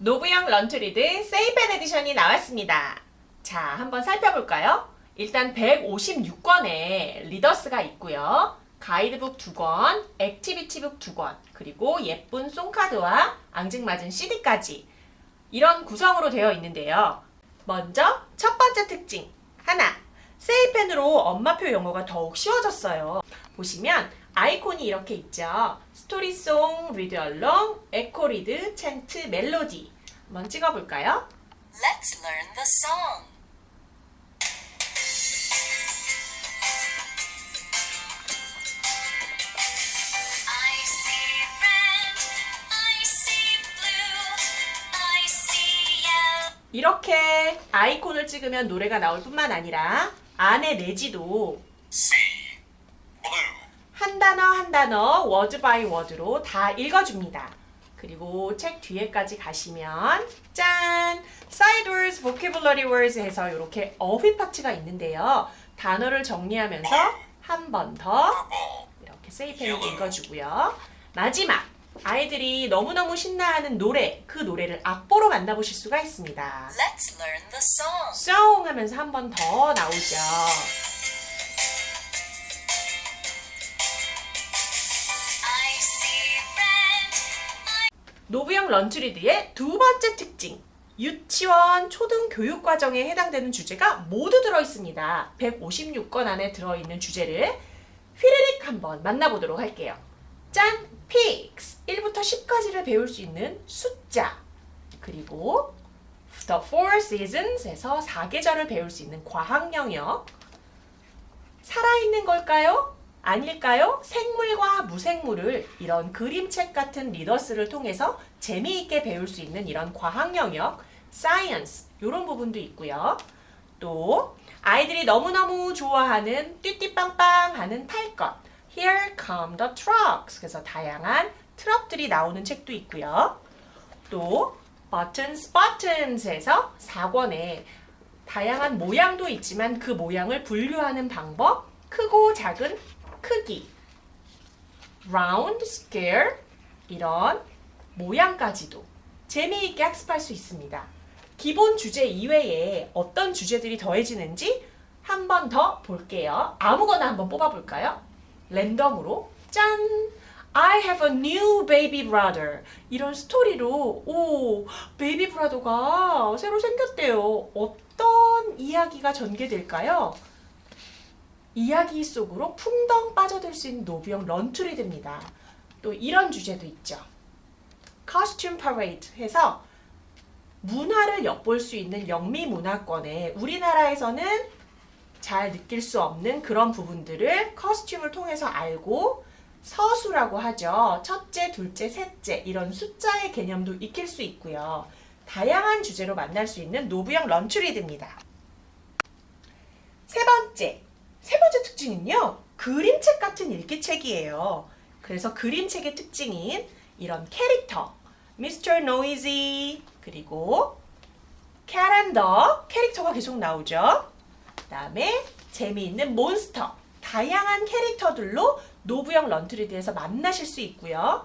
노브영 런트리드 세이펜 에디션이 나왔습니다. 자, 한번 살펴볼까요? 일단 156권의 리더스가 있고요. 가이드북 2권, 액티비티북 2권, 그리고 예쁜 송카드와 앙증맞은 CD까지 이런 구성으로 되어 있는데요. 먼저 첫 번째 특징 하나 세이펜으로 엄마표 영어가 더욱 쉬워졌어요. 보시면 아이콘이 이렇게 있죠. 스토리송, 리드 얼롱, 에코 리드, 챈트, 멜로디 한번 찍어볼까요? Let's learn the song. I see red, I see blue, I see yellow. 이렇게 아이콘을 찍으면 노래가 나올 뿐만 아니라 안에 내지도. 한 단어 한 단어 워드 바이 워드로 다 읽어줍니다. 그리고 책 뒤에까지 가시면 짠! Side words, vocabulary words 해서 이렇게 어휘 파트가 있는데요. 단어를 정리하면서 한 번 더. 이렇게 세이펜을 읽어주고요. 마지막! 아이들이 너무너무 신나하는 노래, 그 노래를 악보로 만나보실 수가 있습니다. Let's learn the song. 송 하면서 한 번 더 나오죠. 노브형 런치리드의 두 번째 특징. 유치원, 초등 교육 과정에 해당되는 주제가 모두 들어 있습니다. 156권 안에 들어 있는 주제를 휘리릭 한번 만나보도록 할게요. 짠! pigs 1부터 10까지를 배울 수 있는 숫자. 그리고 The Four Seasons에서 4계절을 배울 수 있는 과학 영역. 살아있는 걸까요? 아닐까요? 생물과 무생물을 이런 그림책 같은 리더스를 통해서 재미있게 배울 수 있는 이런 과학 영역, science 이런 부분도 있고요. 또 아이들이 너무너무 좋아하는 띠띠빵빵 하는 탈 것, Here come the trucks. 그래서 다양한 트럭들이 나오는 책도 있고요. 또 buttons, buttons에서 4권에 다양한 모양도 있지만 그 모양을 분류하는 방법, 크고 작은 크기, round, square 이런 모양까지도 재미있게 학습할 수 있습니다. 기본 주제 이외에 어떤 주제들이 더해지는지 한 번 더 볼게요. 아무거나 한번 뽑아볼까요? 랜덤으로 짠! I have a new baby brother. 이런 스토리로 오 베이비 브라더가 새로 생겼대요. 어떤 이야기가 전개될까요? 이야기 속으로 풍덩 빠져들 수 있는 노브형 런투리드입니다. 또 이런 주제도 있죠. 커스튬 파레이드 해서 문화를 엿볼 수 있는 영미 문화권에 우리나라에서는 잘 느낄 수 없는 그런 부분들을 커스튬을 통해서 알고 서수라고 하죠. 첫째, 둘째, 셋째 이런 숫자의 개념도 익힐 수 있고요. 다양한 주제로 만날 수 있는 노브형 런츄리드입니다. 세 번째, 세 번째 특징은요. 그림책 같은 일기책이에요. 그래서 그림책의 특징인 이런 캐릭터, Mr. Noisy, 그리고 Cat and Dog 캐릭터가 계속 나오죠. 그 다음에 재미있는 몬스터, 다양한 캐릭터들로 노브형 런트리드에서 만나실 수 있고요.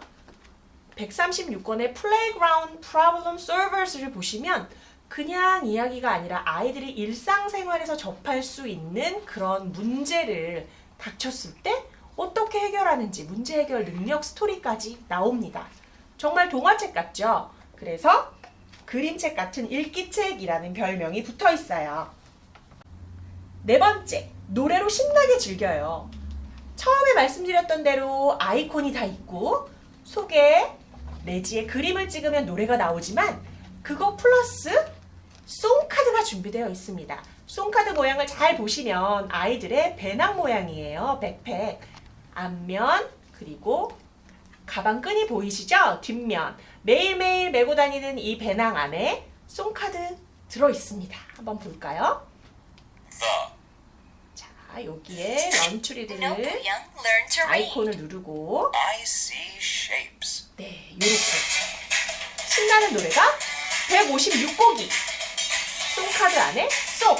136권의 플레이그라운드 프로블럼 서버스를 보시면 그냥 이야기가 아니라 아이들이 일상생활에서 접할 수 있는 그런 문제를 닥쳤을 때 어떻게 해결하는지 문제 해결 능력 스토리까지 나옵니다. 정말 동화책 같죠? 그래서 그림책 같은 읽기책이라는 별명이 붙어 있어요. 네 번째, 노래로 신나게 즐겨요. 처음에 말씀드렸던 대로 아이콘이 다 있고 속에 내지에 그림을 찍으면 노래가 나오지만 그거 플러스 준비되어 있습니다. 송카드 모양을 잘 보시면 아이들의 배낭 모양이에요. 백팩. 앞면 그리고 가방끈이 보이시죠? 뒷면. 매일매일 메고 다니는 이 배낭 안에 송카드 들어 있습니다. 한번 볼까요? The. 자, 여기에 read. 아이콘을 누르고. 네, 요렇게 신나는 노래가 156곡이 송카드 안에 쏙.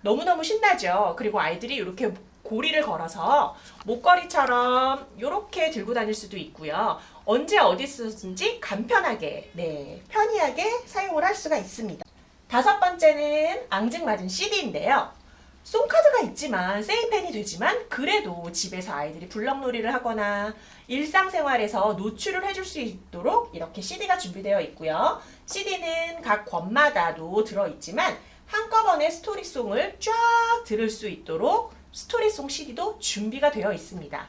너무너무 신나죠. 그리고 아이들이 이렇게 고리를 걸어서 목걸이처럼 이렇게 들고 다닐 수도 있고요. 언제 어디서든지 간편하게, 네, 편리하게 사용을 할 수가 있습니다. 다섯 번째는 앙증맞은 CD인데요. 송카드가 있지만 세이펜이 되지만 그래도 집에서 아이들이 블럭놀이를 하거나 일상생활에서 노출을 해줄 수 있도록 이렇게 CD가 준비되어 있고요. CD는 각 권마다도 들어있지만 한꺼번에 스토리송을 쫙 들을 수 있도록 스토리송 CD도 준비가 되어 있습니다.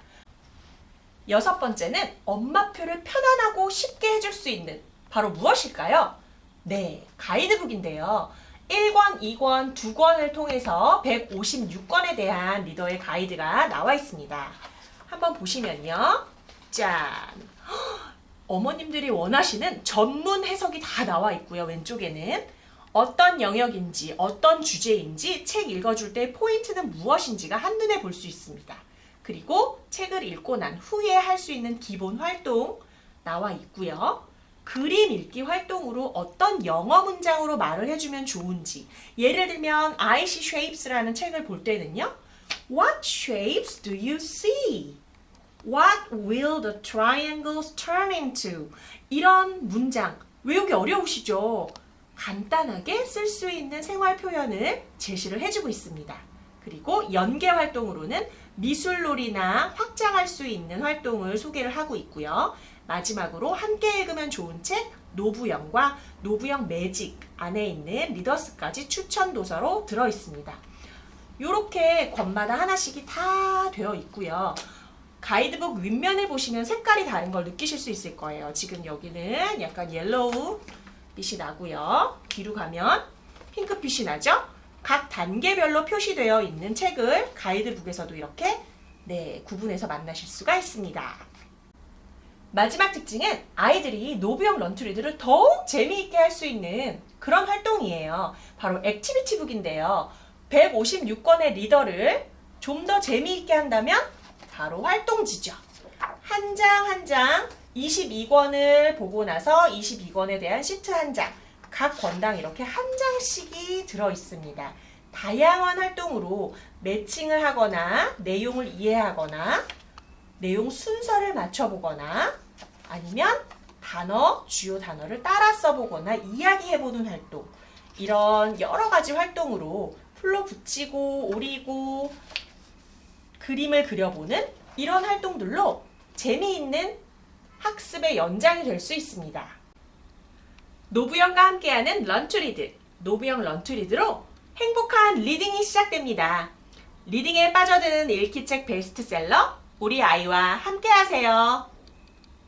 여섯 번째는 엄마표를 편안하고 쉽게 해줄 수 있는 바로 무엇일까요? 네, 가이드북인데요. 1권, 2권, 2권을 통해서 156권에 대한 리더의 가이드가 나와 있습니다. 한번 보시면요. 짠! 헉, 어머님들이 원하시는 전문 해석이 다 나와 있고요. 왼쪽에는 어떤 영역인지, 어떤 주제인지 책 읽어줄 때 포인트는 무엇인지가 한눈에 볼 수 있습니다. 그리고 책을 읽고 난 후에 할 수 있는 기본 활동 나와 있고요. 그림 읽기 활동으로 어떤 영어 문장으로 말을 해주면 좋은지. 예를 들면 I see shapes라는 책을 볼 때는요. What shapes do you see? What will the triangles turn into? 이런 문장 외우기 어려우시죠? 간단하게 쓸 수 있는 생활 표현을 제시를 해주고 있습니다. 그리고 연계 활동으로는 미술놀이나 확장할 수 있는 활동을 소개를 하고 있고요. 마지막으로 함께 읽으면 좋은 책 노부영과 노부영 매직 안에 있는 리더스까지 추천 도서로 들어 있습니다. 이렇게 권마다 하나씩이 다 되어 있고요. 가이드북 윗면을 보시면 색깔이 다른 걸 느끼실 수 있을 거예요. 지금 여기는 약간 옐로우 빛이 나고요. 뒤로 가면 핑크빛이 나죠? 각 단계별로 표시되어 있는 책을 가이드북에서도 이렇게 네, 구분해서 만나실 수가 있습니다. 마지막 특징은 아이들이 노브형 런투리드를 더욱 재미있게 할 수 있는 그런 활동이에요. 바로 액티비티북인데요. 156권의 리더를 좀 더 재미있게 한다면 바로 활동지죠. 한 장 한장 22권을 보고 나서 22권에 대한 시트 한 장, 각 권당 이렇게 한 장씩이 들어 있습니다. 다양한 활동으로 매칭을 하거나 내용을 이해하거나 내용 순서를 맞춰보거나 아니면 단어, 주요 단어를 따라 써보거나 이야기해보는 활동 이런 여러 가지 활동으로 풀로 붙이고 오리고 그림을 그려보는 이런 활동들로 재미있는 학습의 연장이 될 수 있습니다. 노부영과 함께하는 런투리드, 노부영 런투리드로 행복한 리딩이 시작됩니다. 리딩에 빠져드는 읽기책 베스트셀러 우리 아이와 함께하세요.